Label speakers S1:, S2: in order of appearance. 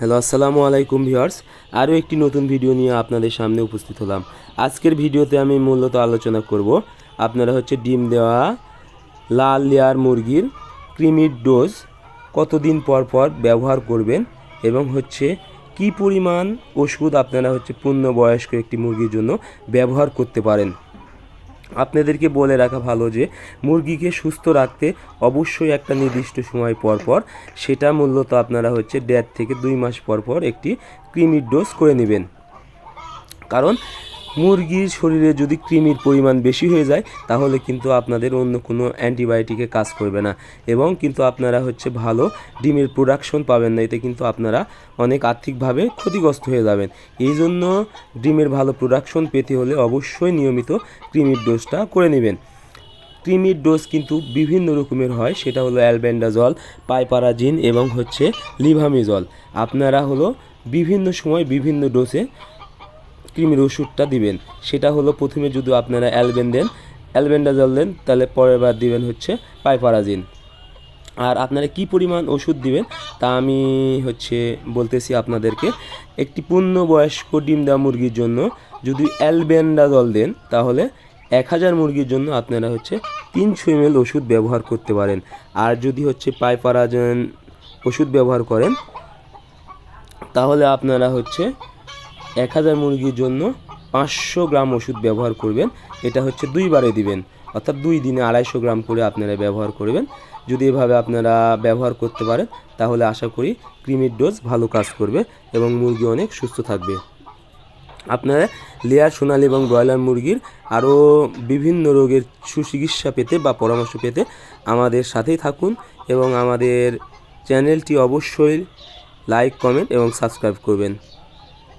S1: Hello, আসসালামু আলাইকুম viewers. আরও একটি নতুন ভিডিও নিয়ে আপনাদের সামনে উপস্থিত হলাম। আজকের ভিডিওতে আমি মূলত আলোচনা করব আপনারা হচ্ছে ডিম দেওয়া, লাল লেয়ার মুরগির ক্রিমির ডোজ কতদিন পর পর ব্যবহার করবেন এবং হচ্ছে কি পরিমাণ ওষুধ আপনারা হচ্ছে পূর্ণবয়স্ক একটি মুরগির জন্য ব্যবহার করতে পারেন। আপনাদেরকে বলে রাখা ভালো যে, মুরগিকে সুস্থ রাখতে অবশ্যই একটা নির্দিষ্ট সময় পর পর, সেটা মূলত আপনারা হচ্ছে দেড় থেকে দুই মাস পর পর একটি ক্রিমির ডোজ করে নেবেন। কারণ মুরগির শরীরে যদি কৃমির পরিমাণ বেশি হয়ে যায়, তাহলে কিন্তু আপনাদের অন্য কোনো অ্যান্টিবায়োটিকে কাজ করবে না। এবং কিন্তু আপনারা হচ্ছে ভালো ডিমের প্রোডাকশন পাবেন না, এতে কিন্তু আপনারা অনেক আর্থিকভাবে ক্ষতিগ্রস্ত হয়ে যাবেন। এই জন্য ডিমের ভালো প্রোডাকশন পেতে হলে অবশ্যই নিয়মিত কৃমির ডোজটা করে নেবেন। ক্রিমির ডোজ কিন্তু বিভিন্ন রকমের হয়, সেটা হলো অ্যালবেন্ডাজল পাইপারাজিন এবং হচ্ছে লিভামিজল আপনারা হলো বিভিন্ন সময় বিভিন্ন ডোজে ক্রিমির ওষুধটা দিবেন। সেটা হলো প্রথমে যদি আপনারা অ্যালবেন দেন অ্যালবেন্ডাজল দেন, তাহলে পরের বার দিবেন হচ্ছে পাইপারাজিন। আর আপনারা কি পরিমাণ ওষুধ দিবেন, তা আমি হচ্ছে বলতেছি আপনাদেরকে। একটি পূর্ণবয়স্ক ডিম দেওয়া মুরগির জন্য যদি অ্যালবেন্ডাজল দেন, তাহলে এক হাজার মুরগির জন্য আপনারা হচ্ছে তিনশো এমএল ওষুধ ব্যবহার করতে পারেন। আর যদি হচ্ছে পাইপারাজন ওষুধ ব্যবহার করেন, তাহলে আপনারা হচ্ছে এক হাজার মুরগির জন্য পাঁচশো গ্রাম ওষুধ ব্যবহার করবেন। এটা হচ্ছে দুইবারে দিবেন। অর্থাৎ দুই দিনে আড়াইশো গ্রাম করে আপনারা ব্যবহার করবেন। যদি এভাবে আপনারা ব্যবহার করতে পারেন, তাহলে আশা করি ক্রিমির ডোজ ভালো কাজ করবে এবং মুরগি অনেক সুস্থ থাকবে। আপনারা লেয়ার সোনালি এবং ব্রয়লার মুরগির আরও বিভিন্ন রোগের সুচিকিৎসা পেতে বা পরামর্শ পেতে আমাদের সাথেই থাকুন এবং আমাদের চ্যানেলটি অবশ্যই লাইক, কমেন্ট এবং সাবস্ক্রাইব করবেন।